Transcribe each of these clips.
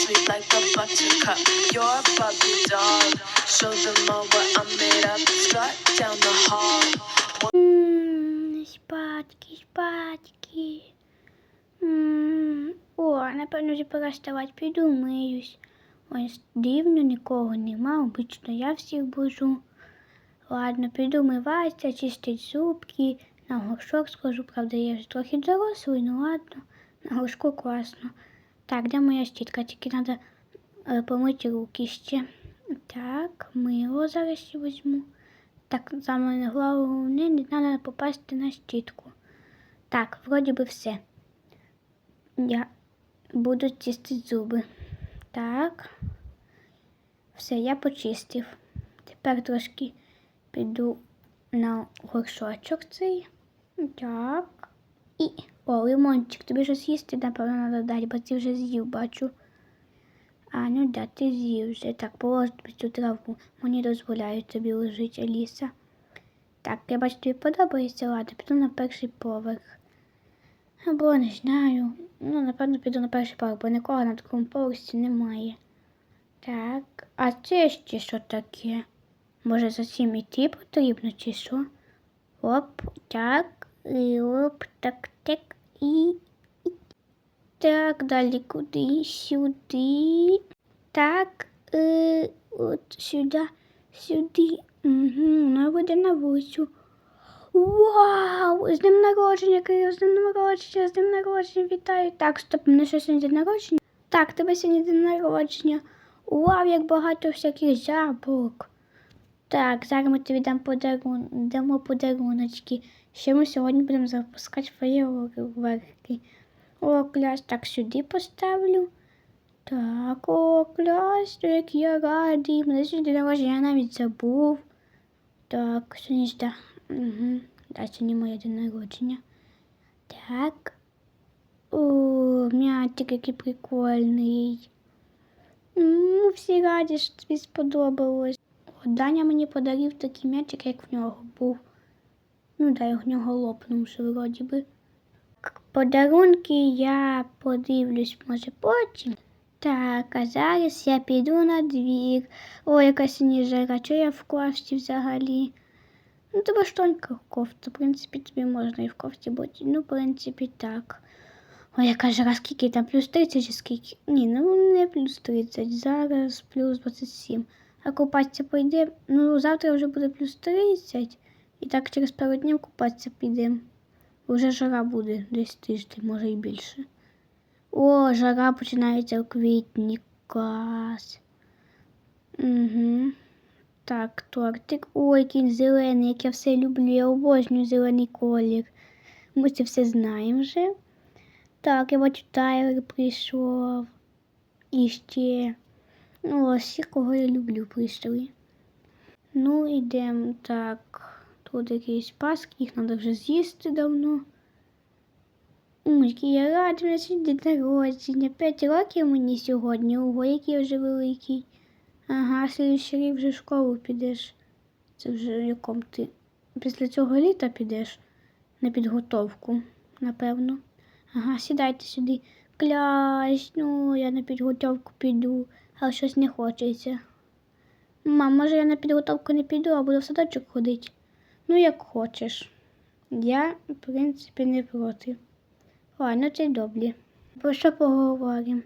sweet like a buttercup. You're a puppy dog. Show them all what I'm made of. Strut down the hall. Ммм, спадки, спадки. Ммм, О, напевно, вже пора вставати, піду миюсь. Ось дивно, нікого нема, обично я всіх бужу. Ладно, піду миватися, чистить зубки, на горшок схожу, правда, я вже трохи дорослий, ну ладно, на горшку класно. Так, де моя щітка? Тільки треба помити руки ще. Так, мило зараз візьму. Так, саме головне, не треба попасти на щітку. Так, вроді би все. Я буду чистити зуби. Так. Все, я почистив. Тепер трошки піду на горшочок цей. Так. І. О, лимончик, тобі щось їсти, напевно, треба дати, бо ти вже з'їв, бачу. А, ну да, ти з'їв вже. Так, положи цю траву. Мені дозволяють тобі лежити, Аліса. Так, я бачу, тобі подобається, ладно, піду на перший поверх. Або не знаю. Ну, напевно, піду на перший поверх, бо нікого на другому поверсі немає. Так, а це ще що таке? Може за цим іти потрібно, чи що? Оп, так, і так, так, і. Так, далі куди? Сюди. Так, е, от сюди, сюди. Угу, вона буде на вулицю. Вау! З днем народження, Кирил, з днем народження, з днем народження, вітаю. Так, стоп, мене що сьогодні день народження? Так, тебе сьогодні день народження. Вау, як багато всяких жабок. Так, зараз ми тобі дам подарун... дамо подаруночки. Ще ми сьогодні будемо запускати феєрверки. О, кляс, так сюди поставлю. Так, о, кляс, як я радий. Мене сьогодні народження, я навіть забув. Так, сьогодні ж да. Угу. Да, сьогодні моє день народження. Так. О, м'ятик, який прикольний. Ну, всі раді, що тобі сподобалось. От Даня мені подарив такий м'ячик, як в нього був. Ну, да, в нього лопнувши, вроді би. Подарунки я подивлюсь, може, потім. Так, а зараз я піду на двір. Ой, яка сьогодні жара, чого я в кофті взагалі? Ну, тебе ж тонька кофта, в принципі, тобі можна і в кофті бути. Ну, в принципі, так. Ой, яка жара, скільки там, плюс 30 чи скільки? Ні, ну не плюс 30, зараз плюс 27. А купатися пойде, ну завтра вже буде плюс 30. І так через пару днів купатися підемо. Уже жара буде десь тиждень, може і більше. О, жара починається у квітні. Клас. Угу. Так, тортик. Ой, який зелений, як я все люблю. Я обожнюю зелений колір. Ми це все знаємо вже. Так, я бачу, Тайлер прийшов. І ще. Ну, ось всі, кого я люблю, прийшли. Ну, йдемо так. Тут якісь паски, їх треба вже з'їсти давно. Ой, я у нас сьогодні день народження. П'ять років мені сьогодні. Ого, який вже великий. Ага, слідчий рік вже в школу підеш. Це вже в якому ти. Після цього літа підеш на підготовку, напевно. Ага, сідайте сюди. Клясь, ну я на підготовку піду, але щось не хочеться. Мам, може я на підготовку не піду, а буду в садочок ходити. Ну, як хочеш. Я, в принципі, не проти. Ладно, це добре. Про що поговоримо?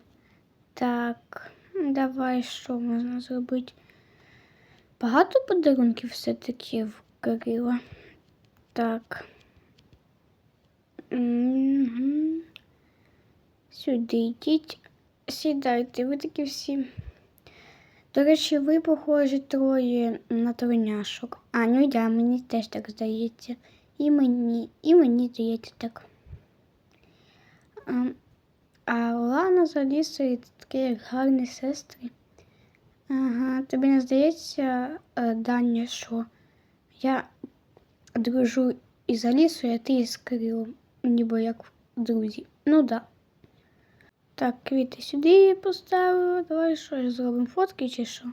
Так, давай що можна зробити? Багато подарунків все-таки в Кирила. Так. Сюди йдіть, сідайте, ви такі всі. До речі, ви похожі троє на троняшок. А, ну да, мені теж так здається. І мені, і мені здається так. А, а Лана з Алісою такі гарні сестри. Ага, тобі не здається, е, Даня, що я дружу із Алісою, а ти із Кирилом, ніби як друзі. Ну да. Так, квіти сюди поставила. Давай щось зробимо. Фотки чи що?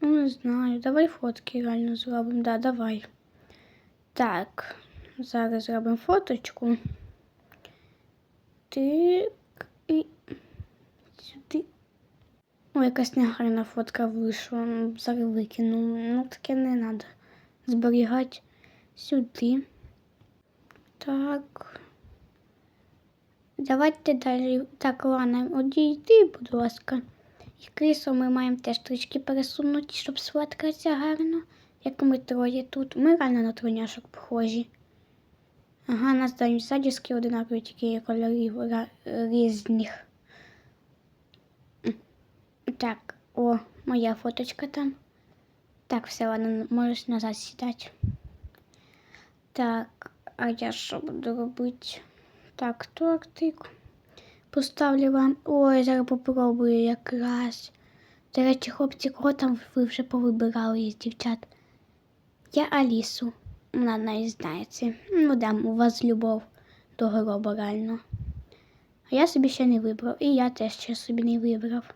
Ну, не знаю. Давай фотки реально зробимо. Да, давай. Так, зараз зробимо фоточку. Так і сюди. Ой, якась негарна фотка вийшла. Зараз викину. Ну, таке не треба зберігати сюди. Так. Давайте далі. Так, Лана, одійди, будь ласка. І крісло ми маємо теж трішки пересунути, щоб сфоткатися гарно. Як ми троє тут. Ми реально на троняшок похожі. Ага, нас там ззаді одинакові, тільки кольорів різних. Так, о, моя фоточка там. Так, все, ладно, можеш назад сідати. Так, а я що буду робити? Так, тортик. Поставлю вам. Ой, зараз попробую якраз. До речі, хлопці, кого там ви вже повибирали із дівчат? Я Алісу. Вона навіть знається. Ну да, у вас любов до гроба реально. А я собі ще не вибрав. І я теж ще собі не вибрав.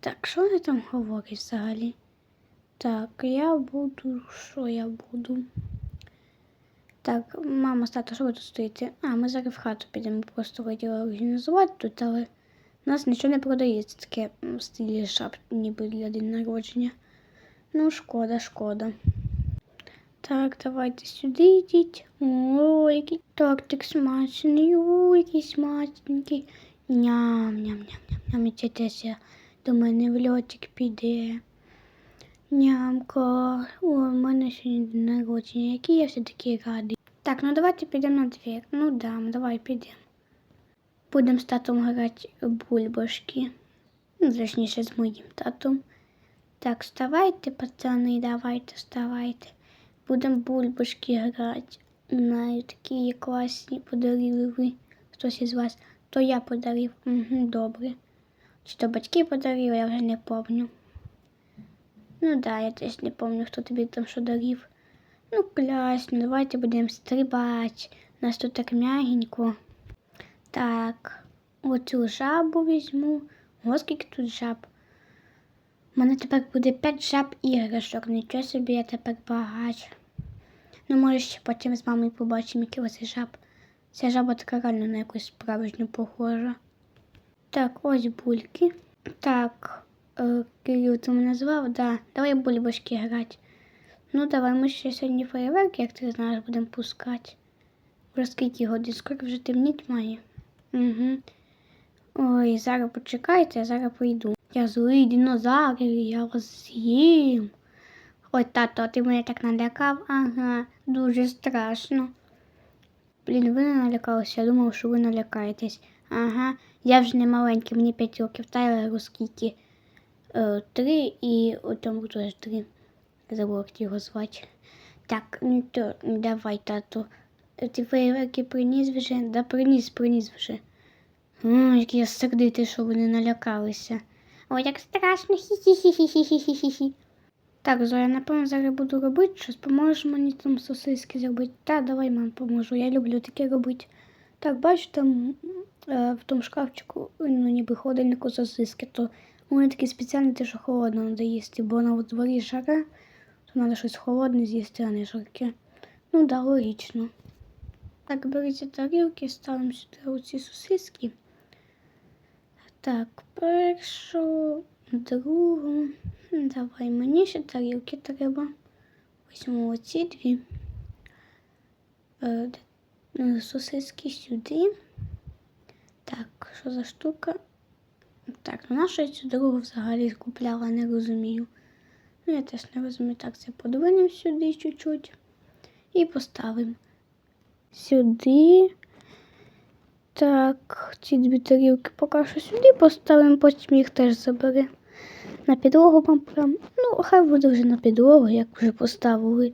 Так, що вони там говорять взагалі? Так, я буду. Що я буду? Так, мама, тато, що ви тут стоїте? А, ми зараз в хату підемо, просто хотіли організувати тут, але у нас нічого не продається, таке в стилі шап, ніби для день народження. Ну, шкода, шкода. Так, давайте сюди йдіть. О, який тортик смачний, о, який смачненький. Ням, ням, ням, ням, ням. І це теж я до мене в льотик піде. Нямка. О, у мене сьогодні день народження. Який я все-таки радий. Так, ну давайте підемо на двір. Ну да, давай підемо. Будемо з татом грати бульбашки. Ну, точніше, з моїм татом. Так, вставайте, пацани, давайте, вставайте. Будемо бульбашки грати. Знаю, такі класні подарили ви. Хтось із вас. То я подарив. Угу, добре. Чи то батьки подарили, я вже не пам'ятаю. Ну да, я теж не пам'ятаю, хто тобі там що дарив. Ну, класно, давайте будемо стрибати. У нас тут так м'ягенько. Так, оцю жабу візьму. Ось скільки тут жаб. У мене тепер буде 5 жаб іграшок. Нічого собі я тепер багач. Ну, може, ще потім з мамою побачимо, які ось жаб. Ця жаба така реально на якусь справжню похожа. Так, ось бульки. Так, Кирил, ти мене звав? Да. Давай бульбашки грати. Ну, давай, ми ще сьогодні фейерверки, як ти знаєш, будемо пускати. Вже скільки годин, скоро вже темніть має. Угу. Ой, зараз почекайте, я зараз прийду. Я злий динозавр, я вас з'їм. Ой, тато, ти мене так налякав? Ага, дуже страшно. Блін, ви не налякалися, я думав, що ви налякаєтесь. Ага, я вже не маленький, мені 5 років, Тайлеру скільки? Е, три і у тому теж три. Забула, як його звати. Так, ну то давай, тату. Ти фейерверки приніс вже? Да приніс, приніс вже. Ой, який я сердитий, що вони налякалися. Ой, як страшно. Хі-хі-хі-хі-хі-хі-хі. Так, Зоя, напевно, зараз буду робити щось. Поможеш мені там сосиски зробити? Та, давай, мам, поможу. Я люблю таке робити. Так, бачу, там е, в тому шкафчику, ну, ніби холодильнику сосиски, то вони такі спеціальні, те, що холодно треба їсти, бо на дворі жара, то треба щось холодне з'їсти, а не жарке. Ну, да, логічно. Так, беріться тарілки, ставимо сюди оці сосиски. Так, першу, другу. Давай мені ще тарілки треба. Візьму оці дві. Е, Сосиски сюди. Так, що за штука? Так, ну нашу я цю другу взагалі купляла, не розумію. Ну, я теж не розумію. Так, це подвинемо сюди чуть-чуть і поставимо сюди. Так, ці дві тарілки поки що сюди поставимо, потім їх теж забери. На підлогу вам прям. Ну, хай буде вже на підлогу, як вже поставили.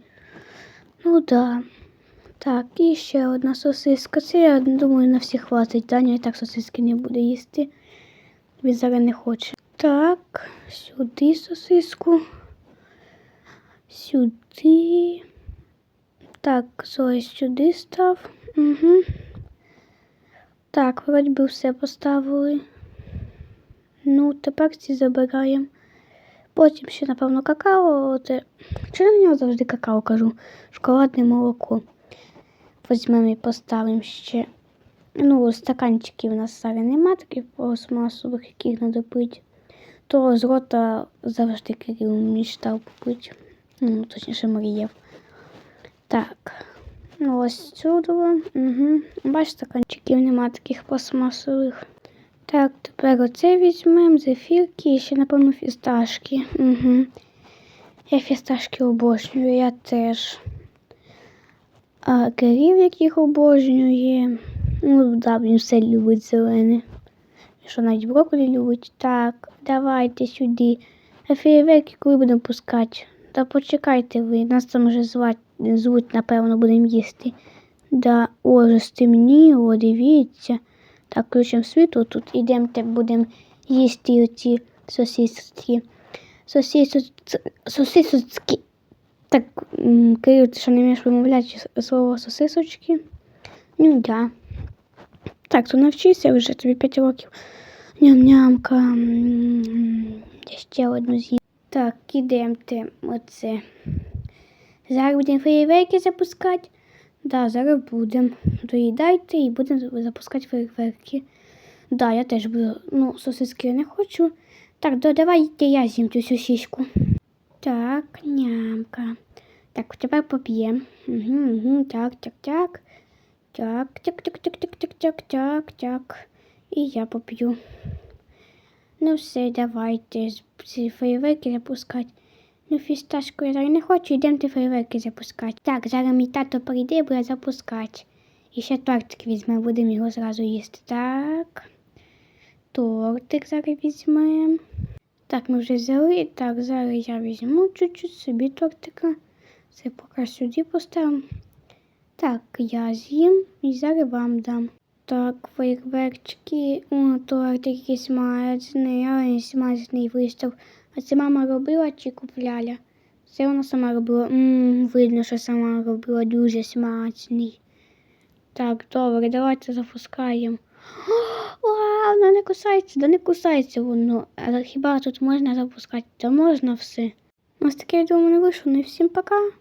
Ну да. Так, і ще одна сосиска. Це я думаю, на всіх хватить. Таня і так сосиски не буде їсти. Він зараз не хоче. Так, сюди сосиску. Сюди. Так, ось сюди став. Угу. Так, вроді би все поставили. Ну, тепер ці забираємо. Потім ще, напевно, какао. Чи я на нього завжди какао кажу? Шоколадне молоко. Візьмемо і поставимо ще Ну, стаканчиків у нас зараз нема таких пластмасових, яких треба пити. То з рота завжди Кирил мечтав попити. Ну, точніше, мріяв. Так. Ну, ось сюди. Угу. Бач, стаканчиків нема таких пластмасових. Так, тепер оце візьмемо, зефірки і ще, напевно, фісташки. Угу. Я фісташки обожнюю, я теж. А Кирил, яких обожнює. Ну, да, він все любить зелене. Що навіть брокколі любить. Так, давайте сюди. А фейерверки коли будемо пускати? Та почекайте ви, нас там вже звать, звуть, напевно, будемо їсти. Да, о, вже стемніло, дивіться. Так, включимо світло тут. Ідемте, будемо їсти оці. Сосисочки. Сосисочки. Так, Кирил, ти що не вмієш вимовляти слово сосисочки? Ну, да. Так, то навчися вже тобі 5 років. Ням-нямка. Я ще одну з'їм. Так, ідемте оце. Зараз будемо фейерверки запускати. Да, зараз будемо. Доїдайте і будемо запускати фейерверки. Да, я теж буду. Ну, сосиски я не хочу. Так, да, давайте я з'їм цю сосиску. Так, нямка. Так, тепер поп'ємо. Угу, угу, так, так, так. Так, так, так, так, так, так, так, так, так. І я поп'ю. Ну все, давайте ці фейерверки запускати. Ну, фісташку я зараз не хочу, йдемте фейерверки запускати. Так, зараз мій тато прийде і буде запускати. І ще тортик візьме, будемо його зразу їсти. Так. Тортик зараз візьмемо. Так, ми вже взяли. Так, зараз я візьму чуть-чуть собі тортика. Це поки сюди поставимо. Так, я з'їм і зараз вам дам. Так, фейерверчики, о, тортик який смачний, ой, смачний вистав. А це мама робила чи купляла? Це вона сама робила. Ммм, видно, що сама робила дуже смачний. Так, добре, давайте запускаємо. Вау, воно не кусається, да не кусається воно. Хіба тут можна запускати? Та можна все. Ось таке відео мене вийшло. Ну і всім пока.